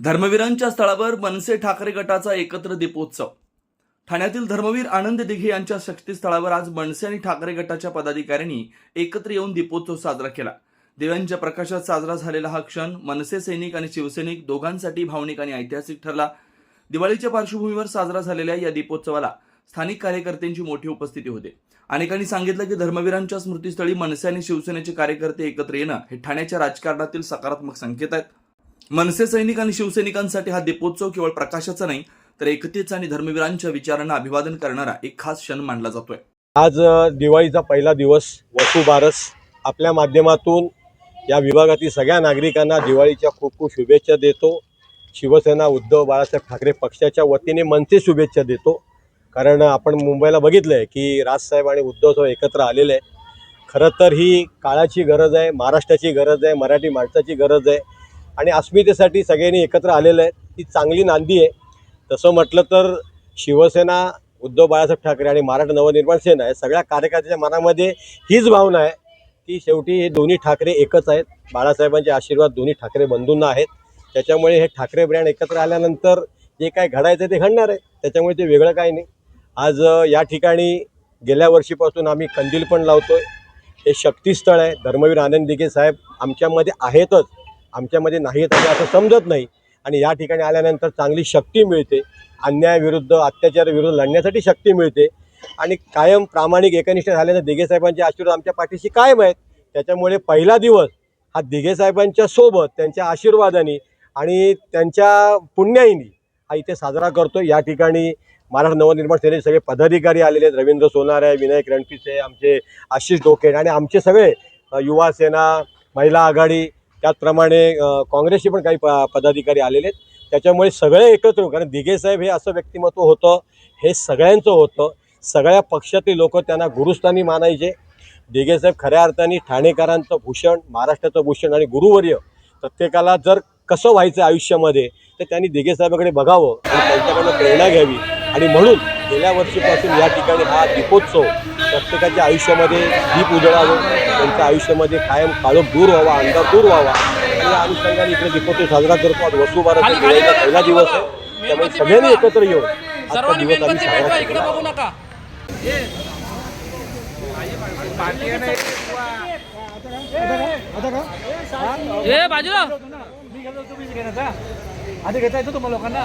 धर्मवीरांच्या स्थळावर मनसे ठाकरे गटाचा एकत्र दीपोत्सव. ठाण्यातील धर्मवीर आनंद दिघे यांच्या शक्तीस्थळावर आज मनसे आणि ठाकरे गटाच्या पदाधिकाऱ्यांनी एकत्र येऊन दीपोत्सव साजरा केला. दिव्यांच्या प्रकाशात साजरा झालेला हा क्षण मनसे सैनिक आणि शिवसैनिक दोघांसाठी भावनिक आणि ऐतिहासिक ठरला. दिवाळीच्या पार्श्वभूमीवर साजरा झालेल्या या दीपोत्सवाला स्थानिक कार्यकर्त्यांची मोठी उपस्थिती होते. अनेकांनी सांगितलं की धर्मवीरांच्या स्मृतीस्थळी मनसे आणि शिवसेनेचे कार्यकर्ते एकत्र येणं हे ठाण्याच्या राजकारणातील सकारात्मक संकेत आहेत. मनसे सैनिक आणि शिवसैनिकांसाठी हा दीपोत्सव केवळ प्रकाशाचा नाही तर एकतेचा आणि धर्मवीरांच्या विचारांना अभिवादन करणारा एक खास क्षण मानला जातोय. आज दिवाळीचा पहिला दिवस वसुबारस आपल्या माध्यमातून या विभागातील सगळ्या नागरिकांना दिवाळीच्या खूप खूप शुभेच्छा देतो. शिवसेना उद्धव बाळासाहेब ठाकरे पक्षाच्या वतीने मनसे शुभेच्छा देतो. कारण आपण मुंबईला बघितलं आहे की राजसाहेब आणि उद्धवसाहेब एकत्र आलेले आहे खरं तर ही काळाची गरज आहे महाराष्ट्राची गरज आहे मराठी माणसाची गरज आहे. आणि अस्मितेसाठी सगळ्यांनी एकत्र आलेलं आहे. ती चांगली नांदी आहे. तसं म्हटलं तर शिवसेना उद्धव बाळासाहेब ठाकरे आणि महाराष्ट्र नवनिर्माण सेना या सगळ्या कार्यकर्त्याच्या मनामध्ये हीच भावना आहे की शेवटी हे दोन्ही ठाकरे एकच आहेत. बाळासाहेबांचे आशीर्वाद दोन्ही ठाकरे बंधूंना आहेत. त्याच्यामुळे हे ठाकरे ब्रँड एकत्र आल्यानंतर जे काय घडायचं ते घडणार आहे. त्याच्यामुळे ते वेगळं काही नाही. आज या ठिकाणी गेल्या वर्षीपासून आम्ही कंदील पण लावतो आहे हे शक्तीस्थळ आहे. धर्मवीर आनंद दिघे साहेब आमच्यामध्ये आहेतच. आमच्यामध्ये नाही असं असं समजत नाही. आणि या ठिकाणी आल्यानंतर चांगली शक्ती मिळते. अन्यायाविरुद्ध अत्याचाराविरुद्ध लढण्यासाठी शक्ती मिळते. आणि कायम प्रामाणिक एकनिष्ठ झाल्यानं दिघेसाहेबांचे आशीर्वाद आमच्या पाठीशी कायम आहेत. त्याच्यामुळे पहिला दिवस हा दिघेसाहेबांच्या सोबत त्यांच्या आशीर्वादाने आणि त्यांच्या पुण्याईनी हा इथे साजरा करतो या ठिकाणी महाराष्ट्र नवनिर्माण सेनेचे सगळे पदाधिकारी आलेले आहेत. रवींद्र सोनार आहे विनायक रणपिसे आमचे आशिष डोके आणि आमचे सगळे युवासेना युवा सेना महिला आघाडी त्याचप्रमाणे काँग्रेसचे पण काही प पदाधिकारी आलेले आहेत. त्याच्यामुळे सगळे एकत्र कारण दिघे साहेब हे असं व्यक्तिमत्व होतं हे सगळ्यांचं होतं. सगळ्या पक्षातील लोक त्यांना गुरुस्थानी मानायचे. दिघे साहेब खऱ्या अर्थाने ठाणेकरांचं भूषण महाराष्ट्राचं भूषण आणि गुरुवर्य प्रत्येकाला जर कसं व्हायचं आयुष्यामध्ये तर त्यांनी दिघे साहेबाकडे बघावं आणि त्यांच्याकडनं प्रेरणा घ्यावी. आणि म्हणून गेल्या वर्षीपासून या ठिकाणी हा दीपोत्सव प्रत्येकाच्या आयुष्यामध्ये दीप उजळावं त्यांच्या आयुष्यामध्ये कायम काळोख दूर व्हावा अंधार दूर व्हावा. आणि या अनुषंगाने इकडे दीपोत्सव साजरा करतो. आज वसुबाराचा दिवाळीचा पहिला दिवस आहे. त्यामुळे सगळ्यांनी एकत्र येऊन आजचा दिवस आम्ही साजरा पेटवा इकडे केला बघू नका. ए बाजूला. आधी घेता येतो तुम्हाला लोकांना.